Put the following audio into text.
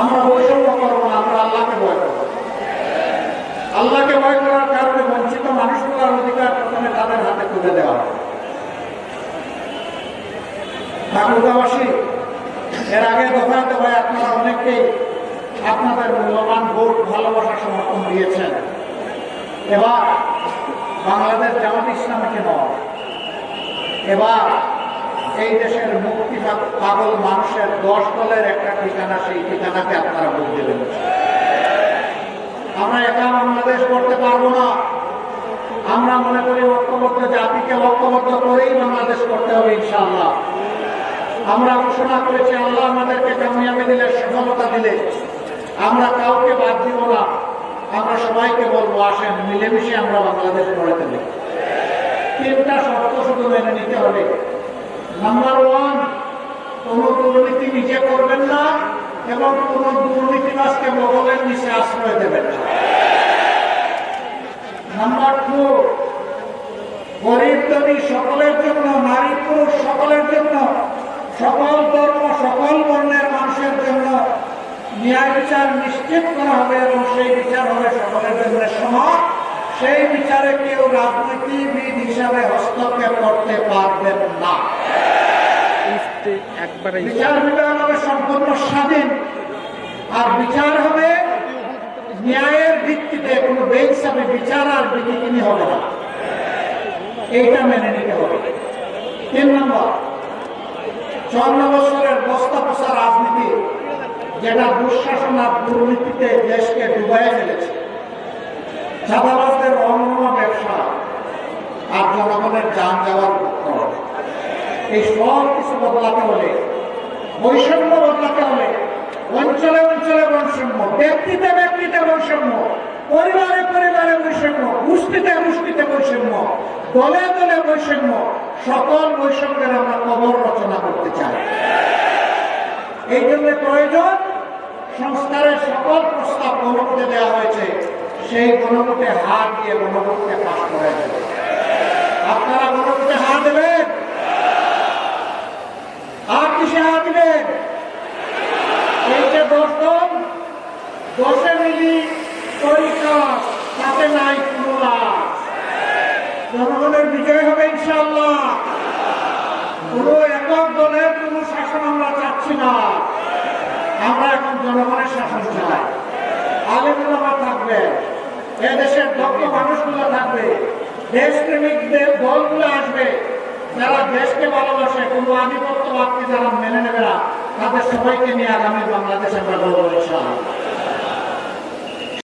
আমরা বৈষম্য করব না আমরা আল্লাহকে ভয় করব। আল্লাহকে ভয় করার কারণে বঞ্চিত মানুষগুলোর অধিকার প্রথমে তাদের হাতে তুলে দেওয়া হবে ঠাকুরগাঁওবাসী এর আগে দফায় দফায় আপনারা অনেককেই আপনাদের মূল্যবান ভোট, ভালোবাসা, সমর্থন দিয়েছেন। এবার বাংলাদেশ জামাত ইসলামকে নয় এবার এই দেশের মুক্তি পাগল মানুষের দশ দলের একটা ঠিকানা, সেই ঠিকানাকে আপনারা ভোট দেবেন। আমরা একা বাংলাদেশ করতে পারব না। আমরা মনে করি ঐক্যবদ্ধ জাতিকে ঐক্যবদ্ধ করেই বাংলাদেশ করতে হবে, ইনশাআল্লাহ। আমরা ঘোষণা করেছি, আল্লাহ আমাদেরকে কামিয়াবি দিলে, সফলতা দিলে। আমরা কাউকে বাদ দিব না। আমরা সবাইকে বলব, আসেন, মিলেমিশে আমরা বাংলাদেশ গড়ে দেবে তিনটা শর্ত শুধু মেনে নিতে হবে। নাম্বার ওয়ান কোন দুর্নীতি নিজে করবেন না এবং কোন দুর্নীতিবাসকে বগলের নিচে আশ্রয় দেবেন না। নাম্বার টু গরিব ধনী সকলের জন্য, নারী পুরুষ সকলের জন্য, সকল ধর্ম, সকল বর্ণের মানুষের জন্য ন্যায় বিচার নিশ্চিত করা হবে এবং সেই বিচার হবে সকলের জন্য সমান, সেই বিচারে কেউ রাজনীতিবিদ হিসাবে হস্তক্ষেপ করতে পারবেন না। একবারে বিচার বিভাগ হবে সম্পূর্ণ স্বাধীন। আর বিচার হবে ন্যায়ের ভিত্তিতে। কোনো বেহিসাবে বিচার আর বিধিকিনি হবে না। এইটা মেনে নিতে হবে। তিন নম্বর চন্ন বছরের বস্তা পোষা রাজনীতি, যেটা দুঃশাসন আর দুর্নীতিতে দেশকে ডুবাই ফেলেছে। চাঁদাবাজদের এই সব কিছু বদলাতে হলে, বৈষম্য বদলাতে হলে, অঞ্চলে অঞ্চলে বৈষম্য, ব্যক্তিতে ব্যক্তিতে বৈষম্য, পরিবারে পরিবারে বৈষম্য, গোষ্ঠীতে গোষ্ঠীতে বৈষম্য, দলে দলে বৈষম্য, সকল বৈষম্যের আমরা কবর রচনা করতে চাই। এই জন্য প্রয়োজন সংস্কারের সকল প্রস্তাব গণভোটে দেওয়া হয়েছে, সেই গণভোটে হাত দিয়ে গণভোটকে পাশ করে দেবে আপনারা গণভোটে হাত দেবেন আর কিসে হাত দিবেন এই যে দশজন দশে মিলি পরীক্ষা তাতে নাই জনগণের বিজয় হবে ইনশাল্লাহ কোন একক দলের কোন শাসন আমরা চাচ্ছি না। আমরা এখন জনগণের শাসন চাই। আলেমুলামা থাকবে। এদেশের দক্ষ মানুষগুলো থাকবে। দেশপ্রেমিকদের দলগুলো আসবে। যারা দেশকে ভালোবাসে, কোন আধিপত্যবাদকে যারা মেনে নেবে না, তাদের সবাইকে নিয়ে আগামী বাংলাদেশ আমরা গর্ব